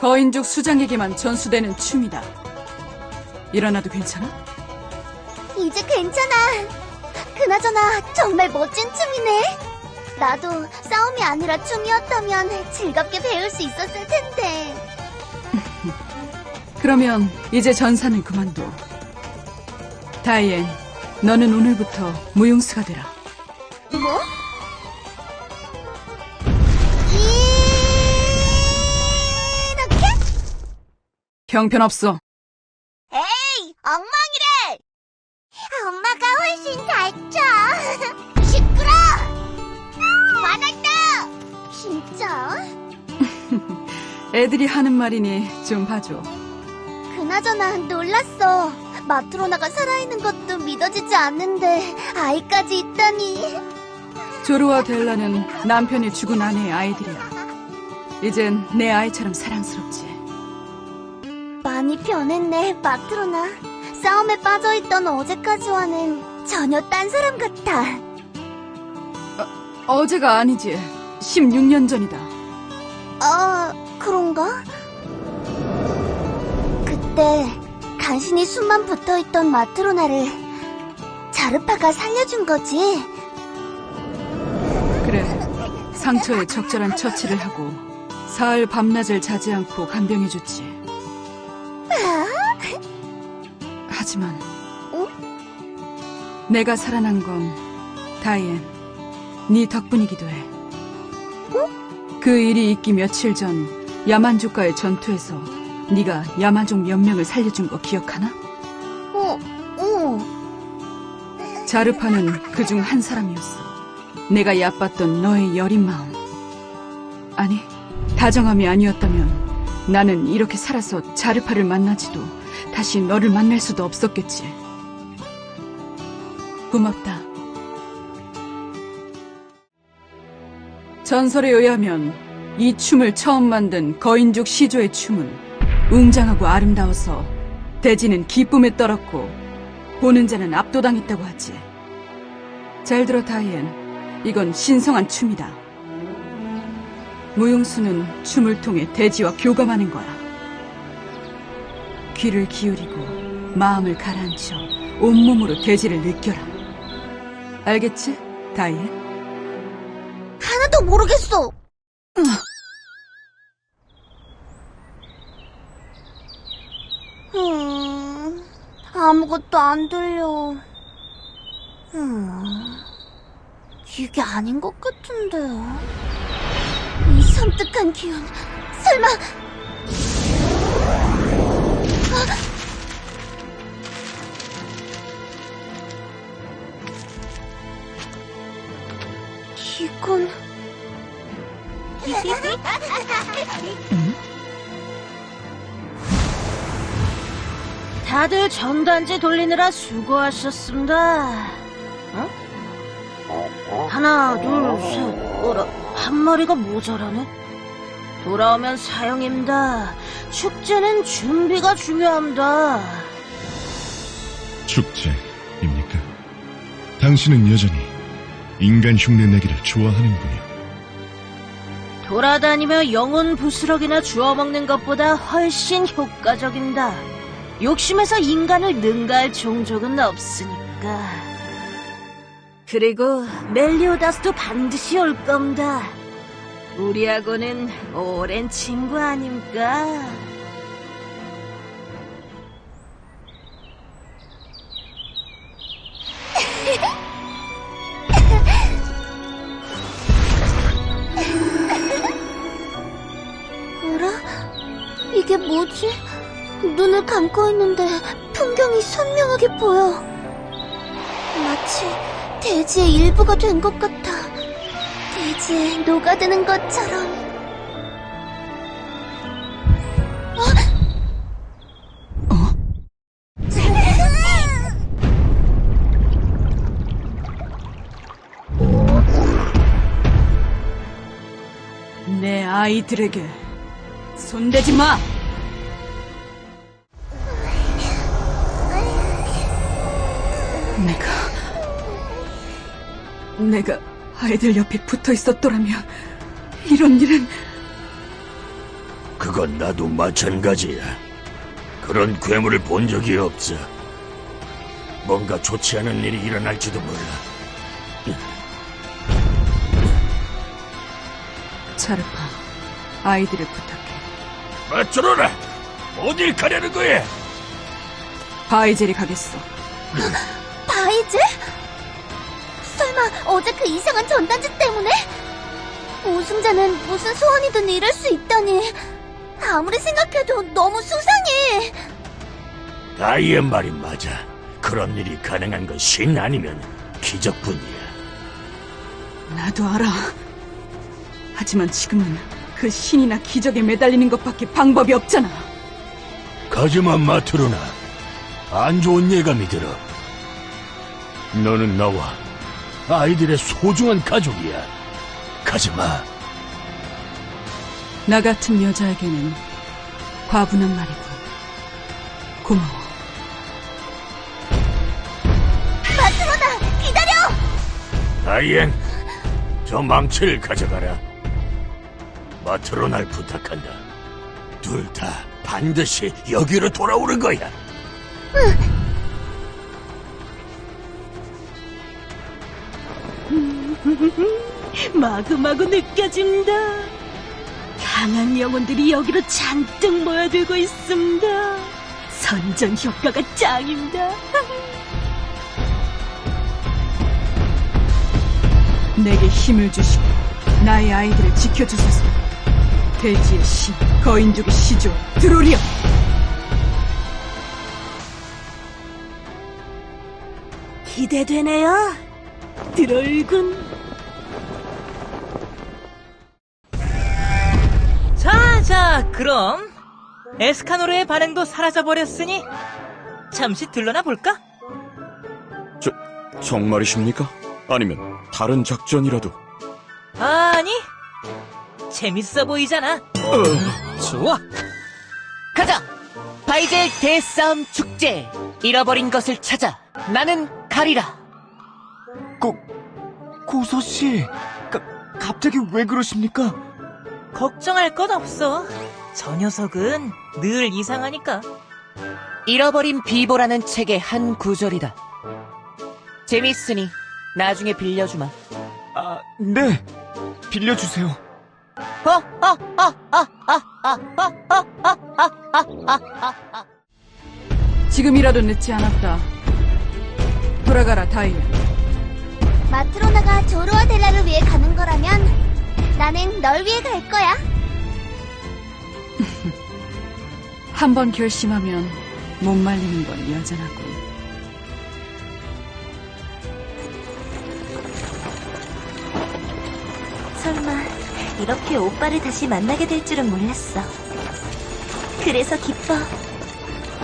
거인족 수장에게만 전수되는 춤이다. 일어나도 괜찮아? 이제 괜찮아. 그나저나 정말 멋진 춤이네. 나도 싸움이 아니라 춤이었다면 즐겁게 배울 수 있었을 텐데. 그러면 이제 전사는 그만둬. 다이앤, 너는 오늘부터 무용수가 되라. 뭐? 형편없어. 에이, 엉망이래! 엄마가 훨씬 잘 쳐. 시끄러! 화났다! 진짜? 애들이 하는 말이니 좀 봐줘. 그나저나 놀랐어. 마트로나가 살아있는 것도 믿어지지 않는데 아이까지 있다니. 조르와 델라는 남편이 죽은 아내의 아이들이야. 이젠 내 아이처럼 사랑스럽지. 많이 변했네, 마트로나. 싸움에 빠져있던 어제까지와는 전혀 딴 사람 같아. 어제가 아니지. 16년 전이다. 아, 그런가? 그때 간신히 숨만 붙어있던 마트로나를 자르파가 살려준 거지. 그래. 상처에 적절한 처치를 하고 사흘 밤낮을 자지 않고 간병해줬지. 하지만 어? 내가 살아난 건 다이앤 네 덕분이기도 해. 그 일이 있기 며칠 전 야만족과의 전투에서 네가 야만족 몇 명을 살려준 거 기억하나? 어, 어. 자르파는 그중 한 사람이었어. 내가 얕봤던 너의 여린 마음. 아니, 다정함이 아니었다면 나는 이렇게 살아서 자르파를 만나지도 다시 너를 만날 수도 없었겠지. 고맙다. 전설에 의하면 이 춤을 처음 만든 거인족 시조의 춤은 웅장하고 아름다워서 대지는 기쁨에 떨었고 보는 자는 압도당했다고 하지. 잘 들어 다이앤, 이건 신성한 춤이다. 무용수는 춤을 통해 대지와 교감하는 거야. 귀를 기울이고 마음을 가라앉혀 온몸으로 대지를 느껴라. 알겠지, 다이앤? 하나도 모르겠어. 음, 아무것도 안 들려. 음, 이게 아닌 것 같은데. 이 섬뜩한 기운, 설마. 이건. 다들 전단지 돌리느라 수고하셨습니다. 어? 하나, 둘, 셋, 어라, 한 마리가 모자라네? 돌아오면 사형입니다. 축제는 준비가 중요합니다. 축제입니까? 당신은 여전히 인간 흉내 내기를 좋아하는군요. 돌아다니며 영혼 부스러기나 주워먹는 것보다 훨씬 효과적입니다. 욕심에서 인간을 능가할 종족은 없으니까. 그리고 멜리오다스도 반드시 올 겁니다. 우리하고는 오랜 친구 아닙니까? 어라? 이게 뭐지? 눈을 감고 있는데 풍경이 선명하게 보여. 마치 대지의 일부가 된 것 같아. 대지에 녹아드는 것처럼. 어? 내 아이들에게 손대지 마! 내가, 내가 아이들 옆에 붙어 있었더라면 이런 일은 그건 나도 마찬가지야. 그런 괴물을 본 적이 없어. 뭔가 좋지 않은 일이 일어날지도 몰라. 차르파, 아이들을 부탁해. 맞춰라! 어딜 가려는 거야? 바이젤이 가겠어. 바이즈? 설마 어제 그 이상한 전단지 때문에? 우승자는 무슨 소원이든 이룰 수 있다니. 아무리 생각해도 너무 수상해. 다이의 말이 맞아. 그런 일이 가능한 건 신 아니면 기적뿐이야. 나도 알아. 하지만 지금은 그 신이나 기적에 매달리는 것밖에 방법이 없잖아. 가지마 마트로나. 안 좋은 예감이 들어. 너는 나와 아이들의 소중한 가족이야. 가지마. 나 같은 여자에게는 과분한 말이군. 고마워. 마트로나, 기다려! 다이엔, 저 망치를 가져가라. 마트로 날 부탁한다. 둘 다 반드시 여기로 돌아오는 거야. 마구마구 느껴진다. 강한 영혼들이 여기로 잔뜩 모여들고 있습니다. 선전 효과가 짱입니다. 내게 힘을 주시고 나의 아이들을 지켜주소서. 대지의 신, 거인족의 시조, 드로리여. 기대되네요. 들어올군. 그럼 에스카노르의 반응도 사라져버렸으니 잠시 들러나 볼까? 저, 정말이십니까? 아니면 다른 작전이라도? 아니, 재밌어 보이잖아. 좋아. 가자. 바이젤 대싸움 축제. 잃어버린 것을 찾아. 나는 가리라. 고, 고소씨, 가, 갑자기 왜 그러십니까? 걱정할 것 없어. 저 녀석은 늘 이상하니까. 잃어버린 비보라는 책의 한 구절이다. 재밌으니 나중에 빌려주마. 아, 네. 빌려주세요. 어, 어, 어, 어, 어, 어, 어, 어, 어, 어, 어, 어. 지금이라도 늦지 않았다. 돌아가라, 다이엘. 마트로나가 조로아 델라를 위해 가는 거라면 나는 널 위해 갈 거야. 한 번 결심하면 못 말리는 건 여전하군. 설마 이렇게 오빠를 다시 만나게 될 줄은 몰랐어. 그래서 기뻐.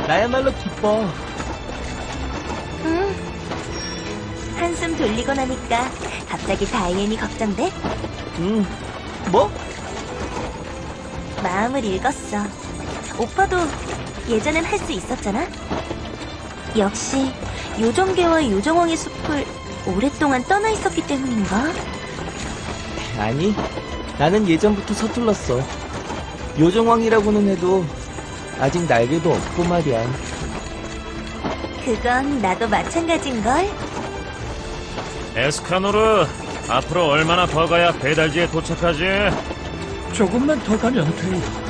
나야말로 기뻐. 응. 한숨 돌리고 나니까 갑자기 다이앤이 걱정돼? 응. 뭐? 마음을 읽었어. 오빠도 예전엔 할 수 있었잖아? 역시 요정계와 요정왕의 숲을 오랫동안 떠나 있었기 때문인가? 아니, 나는 예전부터 서툴렀어. 요정왕이라고는 해도 아직 날개도 없고 말이야. 그건 나도 마찬가지인걸? 에스카노르, 앞으로 얼마나 더 가야 배달지에 도착하지? 조금만 더 가면 돼.